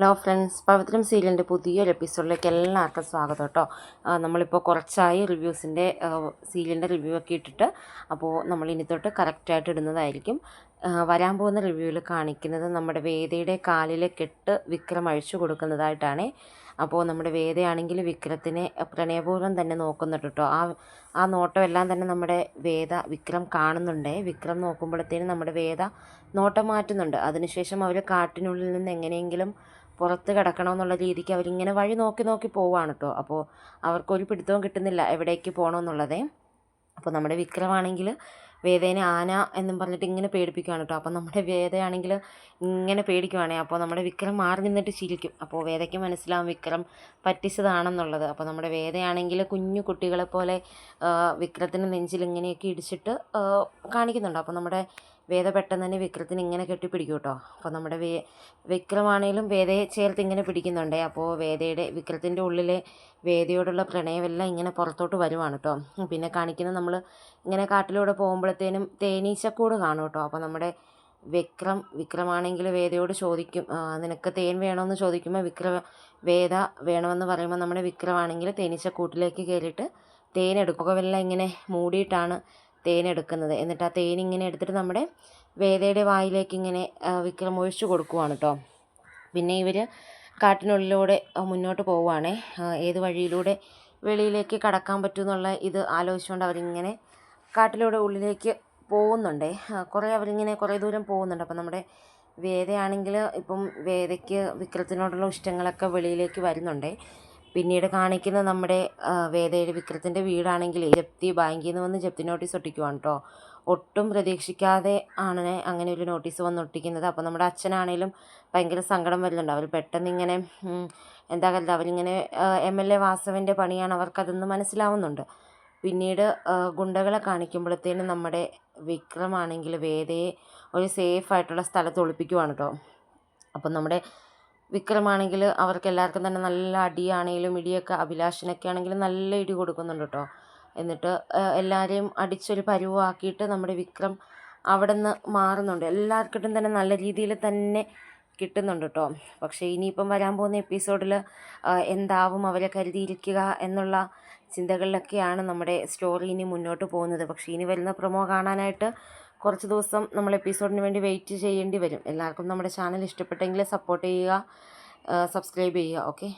Hello friends പവിത്രം സീരിയലിന്റെ പുതിയൊരു എപ്പിസോഡിലേക്ക് എല്ലാവർക്കും സ്വാഗതം കേട്ടോ. നമ്മളിപ്പോൾ കുറച്ചായി റിവ്യൂസിന്റെ സീരിയലിന്റെ റിവ്യൂ ഒക്കെ ഇട്ടിട്ട് അപ്പോൾ നമ്മൾ ഇനി തൊട്ട് കറക്റ്റായിട്ട് ഇടുന്നതായിരിക്കും. വരാൻ പോകുന്ന റിവ്യൂവിൽ കാണിക്കുന്നത് നമ്മുടെ വേദയുടെ കാലിലെ കെട്ട് വിക്രം അഴിച്ചു കൊടുക്കുന്നതായിട്ടാണ്. അപ്പോൾ നമ്മുടെ വേദയാണെങ്കിൽ വിക്രത്തിനെ പ്രണയപൂർവം തന്നെ നോക്കുന്നുണ്ട് കേട്ടോ ആ ആ നോട്ടമെല്ലാം തന്നെ നമ്മുടെ വേദ വിക്രം കാണുന്നുണ്ട്. വിക്രം നോക്കുമ്പോഴത്തേനും നമ്മുടെ വേദ നോട്ടം മാറ്റുന്നുണ്ട്. അതിനുശേഷം അവർ കാട്ടിനുള്ളിൽ നിന്ന് എങ്ങനെയെങ്കിലും പുറത്ത് കിടക്കണമെന്നുള്ള രീതിക്ക് അവരിങ്ങനെ വഴി നോക്കി നോക്കി പോവാണ് കേട്ടോ അപ്പോൾ അവർക്കൊരു പിടുത്തവും കിട്ടുന്നില്ല എവിടേക്ക് പോകണമെന്നുള്ളതേ അപ്പോൾ നമ്മുടെ വിക്രമാണെങ്കിൽ വേദേനെ ആന എന്നും പറഞ്ഞിട്ട് ഇങ്ങനെ പേടിപ്പിക്കുകയാണ് കേട്ടോ. അപ്പോൾ നമ്മുടെ വേദയാണെങ്കിൽ ഇങ്ങനെ പേടിക്കുവാണേ. അപ്പോൾ നമ്മുടെ വിക്രം മാറി നിന്നിട്ട് ചിരിക്കും അപ്പോൾ വേദയ്ക്ക് മനസ്സിലാവും വിക്രം പറ്റിച്ചതാണെന്നുള്ളത്. അപ്പോൾ നമ്മുടെ വേദയാണെങ്കിൽ കുഞ്ഞു കുട്ടികളെ പോലെ ആ, വിക്രത്തിന് നെഞ്ചിൽ ഇങ്ങനെയൊക്കെ ഇടിച്ചിട്ട് കാണിക്കുന്നുണ്ട്. അപ്പോൾ നമ്മുടെ വേദ പെട്ടെന്ന് തന്നെ വിക്രത്തിന് ഇങ്ങനെ കെട്ടിപ്പിടിക്കും കേട്ടോ. അപ്പോൾ നമ്മുടെ വേ വിക്രമാണേലും വേദയെ ചേർത്ത് ഇങ്ങനെ പിടിക്കുന്നുണ്ടേ. അപ്പോൾ വേദയുടെ വിക്രത്തിന്റെ ഉള്ളിലെ വേദയോടുള്ള പ്രണയമെല്ലാം ഇങ്ങനെ പുറത്തോട്ട് വരുവാണ് കേട്ടോ. പിന്നെ കാണിക്കുന്നത് നമ്മൾ ഇങ്ങനെ കാട്ടിലൂടെ പോകുമ്പോഴത്തേനും തേനീച്ചക്കൂട് കാണും കേട്ടോ അപ്പോൾ നമ്മുടെ വിക്രം വിക്രമാണെങ്കിൽ വേദയോട് ചോദിക്കും നിനക്ക് തേൻ വേണമെന്ന് ചോദിക്കുമ്പോൾ വിക്ര വേദ വേണമെന്ന് പറയുമ്പോൾ നമ്മുടെ വിക്രമാണെങ്കിൽ തേനീച്ചക്കൂട്ടിലേക്ക് കയറിയിട്ട് തേൻ എടുക്കുകയെല്ലാം ഇങ്ങനെ മൂടിയിട്ടാണ് തേൻ എടുക്കുന്നത്. എന്നിട്ട് ആ തേൻ ഇങ്ങനെ എടുത്തിട്ട് നമ്മുടെ വേദയുടെ വായിലേക്ക് ഇങ്ങനെ വിക്രം ഒഴിച്ചു കൊടുക്കുവാണ് കേട്ടോ പിന്നെ ഇവർ കാട്ടിനുള്ളിലൂടെ മുന്നോട്ട് പോവുകയാണേ ഏത് വഴിയിലൂടെ വെളിയിലേക്ക് കടക്കാൻ പറ്റുമെന്നുള്ള ഇത് ആലോചിച്ചുകൊണ്ട് അവരിങ്ങനെ കാട്ടിലൂടെ ഉള്ളിലേക്ക് പോകുന്നുണ്ടേ. കുറേ അവരിങ്ങനെ കുറേ ദൂരം പോകുന്നുണ്ട്. അപ്പം നമ്മുടെ വേദയാണെങ്കിൽ ഇപ്പം വേദയ്ക്ക് വിക്രത്തിനോടുള്ള ഇഷ്ടങ്ങളൊക്കെ വെളിയിലേക്ക് വരുന്നുണ്ട്. പിന്നീട് കാണിക്കുന്ന നമ്മുടെ വേദയുടെ വിക്രത്തിന്റെ വീടാണെങ്കിൽ ജപ്തി ബാങ്കിൽ നിന്ന് വന്ന് ജപ്തി നോട്ടീസ് ഒട്ടിക്കുവാണ് കേട്ടോ ഒട്ടും പ്രതീക്ഷിക്കാതെ ആണ് അങ്ങനെ ഒരു നോട്ടീസ് വന്ന് ഒട്ടിക്കുന്നത്. അപ്പോൾ നമ്മുടെ അച്ഛനാണേലും ഭയങ്കര സങ്കടം വരുന്നുണ്ട്. അവർ പെട്ടെന്ന് ഇങ്ങനെ എന്താ കരുത് അവരിങ്ങനെ എം എൽ എ വാസവന്റെ പണിയാണ് അവർക്കതെന്ന് മനസ്സിലാവുന്നുണ്ട്. പിന്നീട് ഗുണ്ടകളെ കാണിക്കുമ്പോഴത്തേനും നമ്മുടെ വിക്രമാണെങ്കിൽ വേദയെ ഒരു സേഫ് ആയിട്ടുള്ള സ്ഥലത്ത് ഒളിപ്പിക്കുവാണ് കേട്ടോ അപ്പം നമ്മുടെ വിക്രമാണെങ്കിൽ അവർക്ക് എല്ലാവർക്കും തന്നെ നല്ല അടിയാണെങ്കിലും ഇടിയൊക്കെ അഭിലാഷിനൊക്കെ ആണെങ്കിലും നല്ല ഇടി കൊടുക്കുന്നുണ്ട് കേട്ടോ എന്നിട്ട് എല്ലാവരെയും അടിച്ചൊരു പരുവാക്കിയിട്ട് നമ്മുടെ വിക്രം അവിടെ നിന്ന് മാറുന്നുണ്ട്. എല്ലാവർക്കിട്ടും തന്നെ നല്ല രീതിയിൽ തന്നെ കിട്ടുന്നുണ്ട് കേട്ടോ പക്ഷേ ഇനിയിപ്പം വരാൻ പോകുന്ന എപ്പിസോഡിൽ എന്താവും അവരെ കരുതിയിരിക്കുക എന്നുള്ള ചിന്തകളിലൊക്കെയാണ് നമ്മുടെ സ്റ്റോറി ഇനി മുന്നോട്ട് പോകുന്നത്. പക്ഷേ ഇനി വരുന്ന പ്രൊമോ കാണാനായിട്ട് കുറച്ച് ദിവസം നമ്മൾ എപ്പിസോഡിന് വേണ്ടി വെയിറ്റ് ചെയ്യേണ്ടി വരും. എല്ലാവർക്കും നമ്മുടെ ചാനൽ ഇഷ്ടപ്പെട്ടെങ്കിൽ സപ്പോർട്ട് ചെയ്യുക സബ്സ്ക്രൈബ് ചെയ്യുക. ഓക്കെ?